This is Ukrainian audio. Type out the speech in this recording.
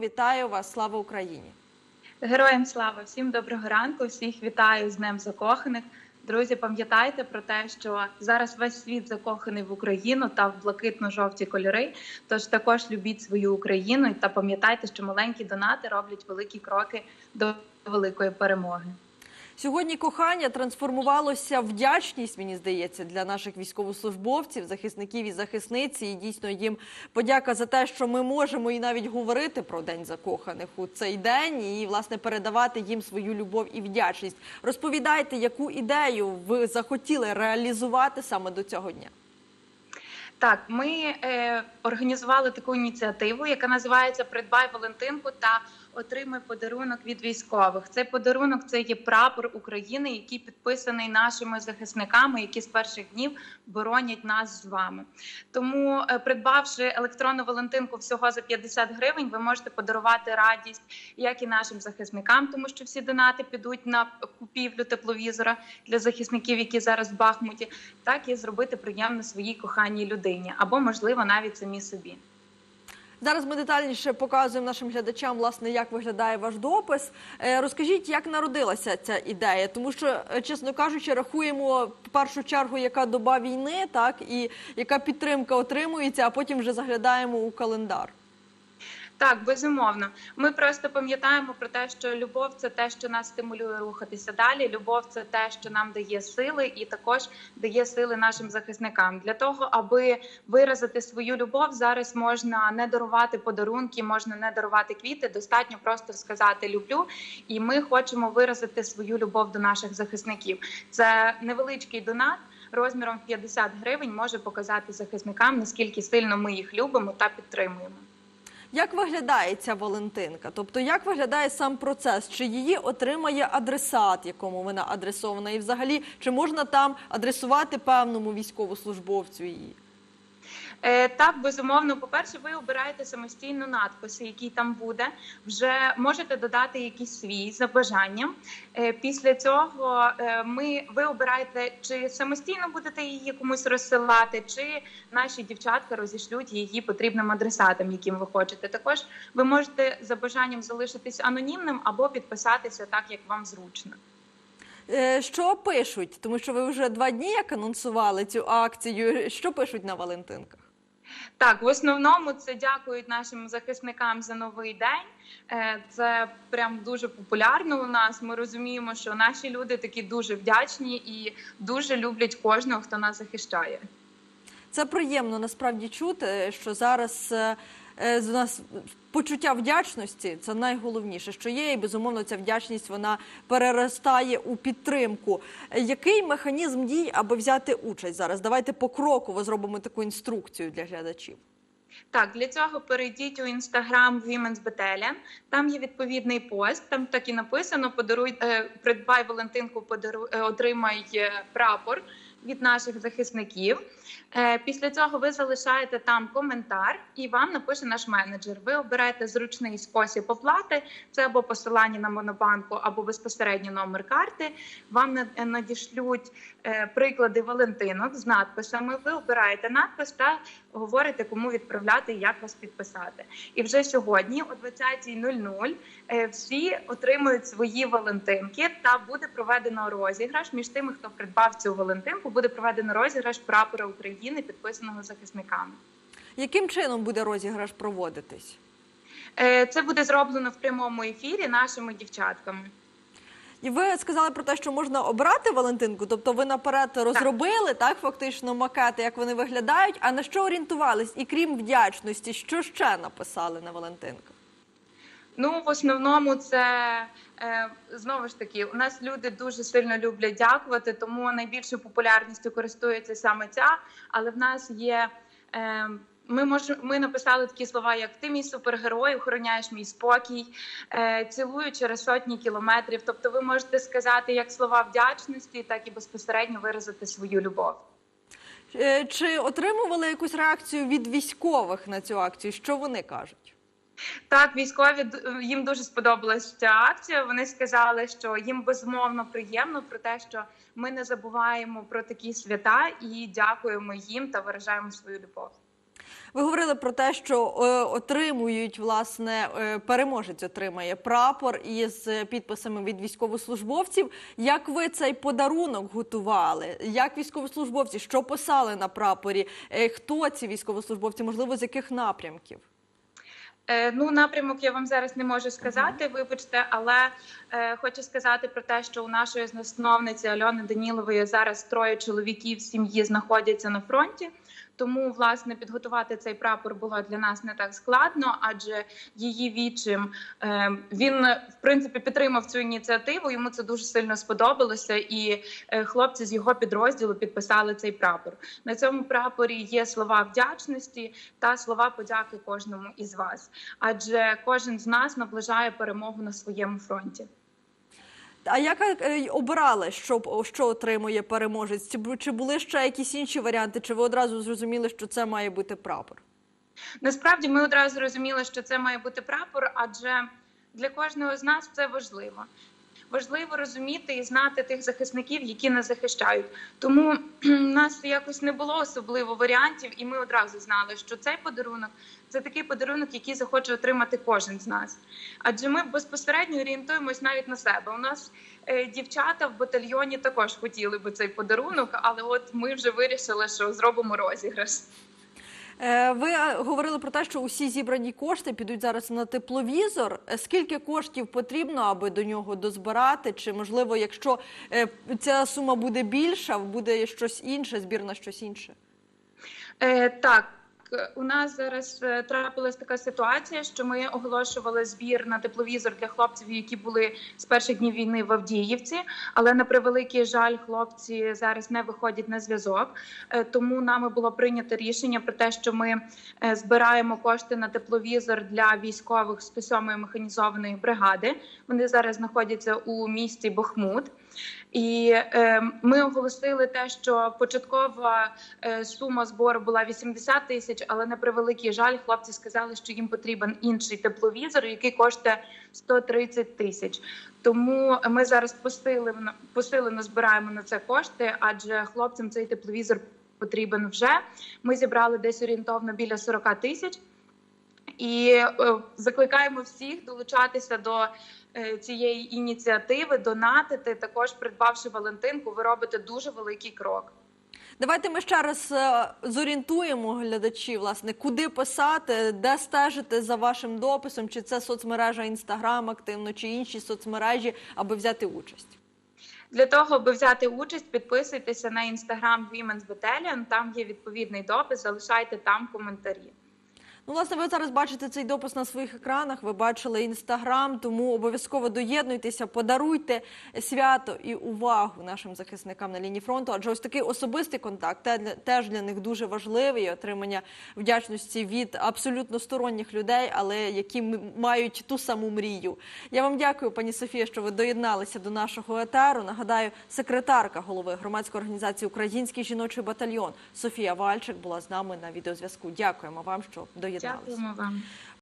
Вітаю вас, слава Україні! Героям слава! Всім доброго ранку! Всіх вітаю з Днем Закоханих. Друзі, пам'ятайте про те, що зараз весь світ закоханий в Україну та в блакитно-жовті кольори. Тож також любіть свою Україну та пам'ятайте, що маленькі донати роблять великі кроки до великої перемоги. Сьогодні кохання трансформувалося в вдячність, мені здається, для наших військовослужбовців, захисників і захисниці. І дійсно їм подяка за те, що ми можемо і навіть говорити про день закоханих у цей день, і власне передавати їм свою любов і вдячність. Розповідайте, яку ідею ви захотіли реалізувати саме до цього дня. Так, ми е, організували таку ініціативу, яка називається Придбай Валентинку та отримай подарунок від військових. Цей подарунок це є прапор України, який підписаний нашими захисниками, які з перших днів боронять нас з вами. Тому, е, придбавши електронну Валентинку всього за 50 гривень, ви можете подарувати радість як і нашим захисникам, тому що всі донати підуть на купівлю тепловізора для захисників, які зараз в Бахмуті, так і зробити приємно своїй коханій людині, або можливо навіть самі собі. Зараз ми детальніше показуємо нашим глядачам, власне, як виглядає ваш допис. Е, Розкажіть, як народилася ця ідея, тому що, е, чесно кажучи, рахуємо першу чергу, яка доба війни, так і яка підтримка отримується, а потім вже заглядаємо у календар. Так, безумовно. Ми просто пам'ятаємо про те, що любов це те, що нас стимулює рухатися далі. Любов це те, що нам дає сили, і також дає сили нашим захисникам. Для того, аби виразити свою любов, зараз можна не дарувати подарунки, можна не дарувати квіти. Достатньо просто сказати люблю, і ми хочемо виразити свою любов до наших захисників. Це невеличкий донат. Розміром в 50 гривень може показати захисникам наскільки сильно ми їх любимо та підтримуємо. Як виглядає ця Валентинка? Тобто, як виглядає сам процес? Чи її отримає адресат, якому вона адресована, і взагалі чи можна там адресувати певному військовослужбовцю її? Е, Так, безумовно, по-перше, ви обираєте самостійно надписи, який там буде. Вже можете додати якийсь свій за бажанням. Е, Після цього е, ми ви обираєте, чи самостійно будете її комусь розсилати, чи наші дівчатка розішлють її потрібним адресатам, яким ви хочете. Також ви можете за бажанням залишитись анонімним або підписатися так, як вам зручно. Що пишуть? Тому що ви вже два дні як анонсували цю акцію. Що пишуть на Валентинках? Так, в основному це дякують нашим захисникам за новий день. Е, Це прям дуже популярно у нас. Ми розуміємо, що наші люди такі дуже вдячні і дуже люблять кожного, хто нас захищає. Це приємно насправді чути, що зараз е, е, з нас почуття вдячності це найголовніше, що є, і безумовно ця вдячність вона переростає у підтримку. Е, Який механізм дій, аби взяти участь зараз? Давайте покроково зробимо таку інструкцію для глядачів. Так, для цього перейдіть у інстаграм Women's Battalion. Там є відповідний пост. Там так і написано: подаруй, е, придбай Валентинку, подаруй, е, отримай е, прапор від наших захисників. Е, Після цього ви залишаєте там коментар, і вам напише наш менеджер. Ви обираєте зручний спосіб оплати. Це або посилання на монобанку, або безпосередньо номер карти. Вам е, надішлють е, приклади Валентинок з надписами. Ви обираєте надпис та говорите, кому відправляти і як вас підписати. І вже сьогодні, о 20.00, е, всі отримують свої Валентинки, та буде проведено розіграш між тими, хто придбав цю Валентинку. Буде проведено розіграш прапора України, підписаного захисниками. Яким чином буде розіграш проводитись? Е, Це буде зроблено в прямому ефірі нашими дівчатками. І ви сказали про те, що можна обрати Валентинку, тобто ви наперед розробили так фактично макети, як вони виглядають. А на що орієнтувались? І крім вдячності, що ще написали на Валентинках? Ну, в основному, це е, знову ж таки, у нас люди дуже сильно люблять дякувати, тому найбільшою популярністю користується саме ця. Але в нас є. Е, ми мож, ми написали такі слова, як ти мій супергерой, охороняєш мій спокій, е, цілую через сотні кілометрів. Тобто, ви можете сказати як слова вдячності, так і безпосередньо виразити свою любов. Чи отримували якусь реакцію від військових на цю акцію? Що вони кажуть? Так, військові їм дуже сподобалася ця акція. Вони сказали, що їм безумовно приємно про те, що ми не забуваємо про такі свята і дякуємо їм та виражаємо свою любов. Ви говорили про те, що е, отримують власне е, переможець отримає прапор із е, підписами від військовослужбовців. Як ви цей подарунок готували? Як військовослужбовці що писали на прапорі? Е, Хто ці військовослужбовці? Можливо, з яких напрямків? Е, Ну, напрямок я вам зараз не можу сказати, вибачте, але е, хочу сказати про те, що у нашої засновниці Альони Данілової зараз троє чоловіків сім'ї знаходяться на фронті. Тому власне підготувати цей прапор було для нас не так складно, адже її вічим е, він в принципі підтримав цю ініціативу. Йому це дуже сильно сподобалося, і е, хлопці з його підрозділу підписали цей прапор. На цьому прапорі є слова вдячності та слова подяки кожному із вас, адже кожен з нас наближає перемогу на своєму фронті. А як е, обирали, що, що отримує переможець? Чи, чи були ще якісь інші варіанти? Чи ви одразу зрозуміли, що це має бути прапор? Насправді ми одразу зрозуміли, що це має бути прапор, адже для кожного з нас це важливо. Важливо розуміти і знати тих захисників, які нас захищають. Тому у нас якось не було особливо варіантів, і ми одразу знали, що цей подарунок це такий подарунок, який захоче отримати кожен з нас. Адже ми безпосередньо орієнтуємось навіть на себе. У нас е, дівчата в батальйоні також хотіли би цей подарунок, але от ми вже вирішили, що зробимо розіграш. Е, Ви говорили про те, що усі зібрані кошти підуть зараз на тепловізор. Е, Скільки коштів потрібно, аби до нього дозбирати? Чи можливо, якщо е, ця сума буде більша, буде щось інше, збір на щось інше? Так. У нас зараз е, трапилась така ситуація, що ми оголошували збір на тепловізор для хлопців, які були з перших днів війни в Авдіївці. Але на превеликий жаль, хлопці зараз не виходять на зв'язок. Е, Тому нами було прийнято рішення про те, що ми е, збираємо кошти на тепловізор для військових 107-ї механізованої бригади. Вони зараз знаходяться у місті Бахмут. І е, ми оголосили те, що початкова е, сума збору була 80 тисяч, але на превеликий жаль, хлопці сказали, що їм потрібен інший тепловізор, який коштує 130 тисяч. Тому ми зараз посилено, посилено збираємо на це кошти, адже хлопцям цей тепловізор потрібен вже. Ми зібрали десь орієнтовно біля 40 тисяч. І е, закликаємо всіх долучатися до цієї ініціативи, донатити. Також придбавши Валентинку, ви робите дуже великий крок. Давайте ми ще раз е, зорієнтуємо глядачів, власне, куди писати, де стежити за вашим дописом, чи це соцмережа Інстаграм активно, чи інші соцмережі, аби взяти участь. Для того, аби взяти участь, підписуйтеся на інстаграм Women's Battalion, Там є відповідний допис. Залишайте там коментарі. Ну, власне, ви зараз бачите цей допис на своїх екранах. Ви бачили інстаграм, тому обов'язково доєднуйтеся, подаруйте свято і увагу нашим захисникам на лінії фронту. Адже ось такий особистий контакт теж для них дуже важливий. Отримання вдячності від абсолютно сторонніх людей, але які мають ту саму мрію. Я вам дякую, пані Софія, що ви доєдналися до нашого етеру. Нагадаю, секретарка голови громадської організації Український жіночий батальйон Софія Вальчик була з нами на відеозв'язку. Дякуємо вам, що доєдналися. Дякуємо вам.